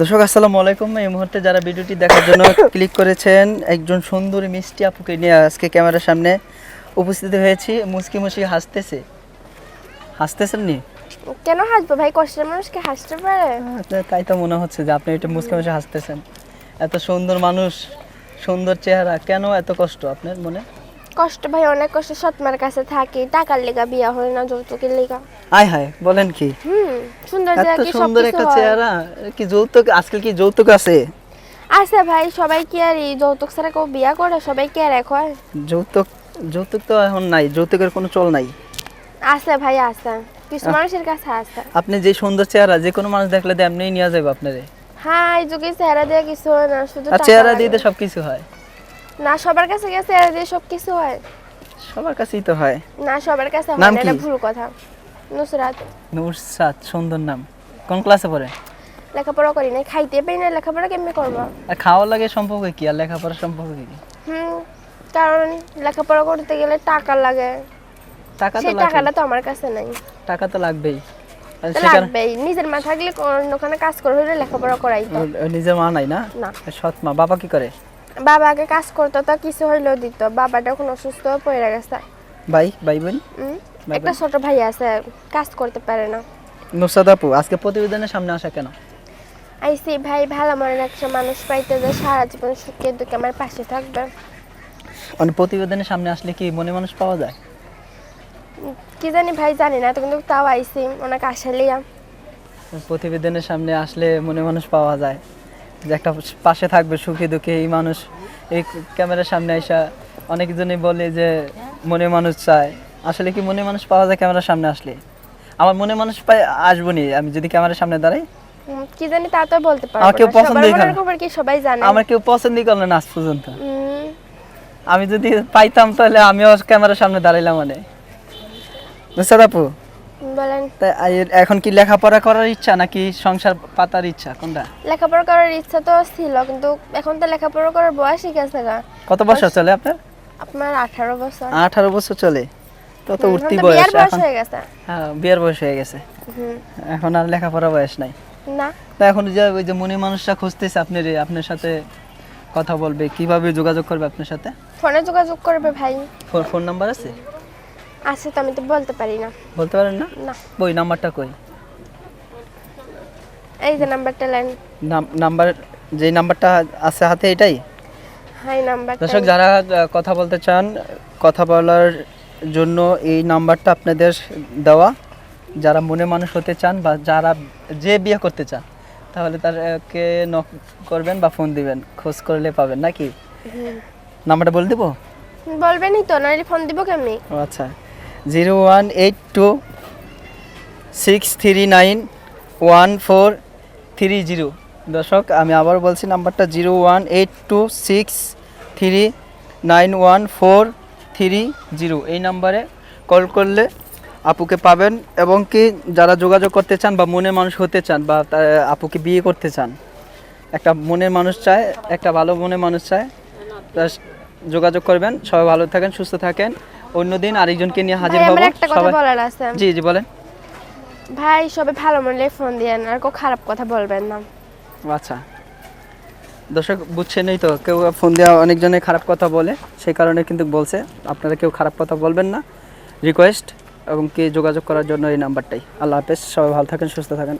দর্শক আসসালামু আলাইকুম। এই মুহূর্তে যারা ভিডিওটি দেখার জন্য ক্লিক করেছেন একজন সুন্দরী মিষ্টি আপুকে নিয়ে আজকে ক্যামেরার সামনে উপস্থিত হয়েছি। মুসকি মুসকি হাসতেছে। হাসতেছেন নি? কেন হাসবো ভাই? কষ্টের মানুষকে হাসতে পারে। তাই তো মনে হচ্ছে যে আপনি এটা মুসকি মুসকি হাসতেছেন। এত সুন্দর মানুষ সুন্দর চেহারা কেন এত কষ্ট আপনার মনে? কষ্ট ভাই অনেক কষ্ট। সৎমার কাছে থাকি টাকার লেগা বিয়া হয় না যৌতুকের লেগা। আয় হায় বলেন কি? হুম সুন্দর এত সুন্দর একটা চেহারা কি যৌতুক আজকাল কি যৌতুক আছে? আছে ভাই সবাই কি আর এই যৌতুক ছাড়া কেউ বিয়া করে? সবাই কি আর এক হয়? যৌতুক যৌতুক তো এখন নাই যৌতুকের কোনো চল নাই। আছে ভাই আছে। কিছু মানুষের কাছে আছে। আপনি যে সুন্দর চেহারা যে কোনো মানুষ দেখলে এমনিই নিয়ে যাবে আপনারে। হ্যাঁ এই যুগে চেহারা দিয়ে কিছু হয় না শুধু চেহারা দিয়ে তো সব কিছু হয়। না সবার কাছে গিয়ে চেহারা দিয়ে সব কিছু হয়। সবার কাছেই তো হয়। না সবার কাছে হয় নাম এটা কি? ভুল কথা। নুসরাত। নুরসাদ সুন্দর নাম। কোন ক্লাসে পড়ে? লেখাপড়া করি না খাইতে পাই না লেখাপড়া কেমনি করব? আর খাওয়ার লাগে সম্পর্ক কি আর লেখাপড়ার সম্পর্ক কি? হুম কারণ লেখাপড়া করতে গেলে টাকা লাগে। টাকা তো লাগবে টাকাটা তো আমার কাছে নাই। টাকা তো লাগবেই। লাগবেই নিজের মা থাকলে কোন- ওখানে কাজ করে হলে লেখাপড়া করাই তো। নিজের মা নাই না? না। সৎ মা বাবা কি করে? বাবা আগে কাজ করতো তো কিছু হইলেও দিত বাবাটা এখন অসুস্থ হয়ে পড়ে গেছে। ভাই ভাই বোন? একটা ছোট ভাই আছে কাজ করতে পারে না। নুরসাদ আপু আজকে প্রতিবেদনের সামনে আসা কেন? আইসি ভাই ভালো মনের একটা মানুষ পাইতে যে সারা জীবন সুখে দুঃখে আমার পাশে থাকবে। মানে প্রতিবেদনের সামনে আসলে কি মনে মানুষ পাওয়া যায়? কি জানি ভাই জানি না তো কিন্তু তাও আইসি ওনাকে আসালিয়া প্রতিবেদনের সামনে আসলে মনে মানুষ পাওয়া যায়। যে একটা পাশে থাকবে সুখী দুঃখে। এই মানুষ এই ক্যামেরার সামনে আসা অনেকজনই বলে যে মনে মানুষ চায়। আসলে কি মনে মানুষ পাওয়া যায় ক্যামেরার সামনে আসলে? আমার মনে মানুষ পাই আসব নি আমি যদি ক্যামেরার সামনে দাঁড়াই? কি জানি তা তো বলতে পারব আমার কেউ। পছন্দই করে। খবর কি সবাই জানে? আমার কেউ পছন্দই করল না আজ পর্যন্ত। আমি যদি পাইতাম তাহলে আমিও ক্যামেরার সামনে দাঁড়াইলাম মানে। বুঝতে আপু বলেন। এখন কি লেখাপড়া করার ইচ্ছা নাকি সংসার পাতার ইচ্ছা কোনটা? লেখাপড়া করার ইচ্ছা তো ছিল কিন্তু এখন তো লেখাপড়া করার বয়সই গেছে গা। কত বছর চলে আপনার? আপনার আঠারো বছর। আঠারো বছর চলে। তো তো উঠতি বয়স বিয়ার বয়স হয়ে গেছে। হ্যাঁ বিয়ের বয়স হয়ে গেছে। এখন আর লেখাপড়া বয়স নাই। না। তা এখন যে ওই যে মনে মানুষটা খুঁজতেছে আপনার আপনার সাথে কথা বলবে কীভাবে যোগাযোগ করবে আপনার সাথে? ফোনে যোগাযোগ করবে ভাই। ফোন নাম্বার আছে? আছে তো আমি তো বলতে পারি না। বলতে পারেন না? না। ওই নাম্বারটা কই? এই যে নাম্বারটা লাইন নাম্বার যে নাম্বারটা আছে হাতে এটাই? হাই নাম্বারটা। দর্শক যারা কথা বলতে চান কথা বলার জন্য এই নাম্বারটা আপনাদের দেওয়া। যারা মনে মানুষ হতে চান বা যারা যে বিয়ে করতে চান তাহলে তারকে নক করবেন বা ফোন দিবেন। খোঁজ করলে পাবেন নাকি? নাম্বারটা বলে দেবো? বলবেনই তো নাহলে ফোন দিব কেমনি? আচ্ছা। Zero one eight two six three nine one four three zero. দর্শক, আমি আবার বলছি নাম্বারটা zero one eight two six three nine one four three zero. এই নাম্বারে কল করলে আপুকে পাবেন এবং কি যারা যোগাযোগ করতে চান বা মনে মানুষ হতে চান বা আপুকে বিয়ে করতে চান, একটা মনের মানুষ চায়, একটা ভালো মনের মানুষ চায় যোগাযোগ করবেন। সবাই ভালো থাকেন, সুস্থ থাকেন। অন্যদিন আরেকজনকে নিয়ে হাজির হব। একটা কথা সবাই বলার আছে। জি জি বলেন। ভাই সবে ভালো মনে ফোন দিয়েন আর কেউ খারাপ কথা বলবেন না। আচ্ছা। দর্শক বুঝছেনই তো কেউ ফোন দেওয়া অনেকজনে খারাপ কথা বলে সেই কারণে কিন্তু বলছে আপনারা কেউ খারাপ কথা বলবেন না। রিকোয়েস্ট এবং কি যোগাযোগ করার জন্য এই নাম্বারটাই আল্লাহ হাফেজ সবাই ভালো থাকেন সুস্থ থাকেন।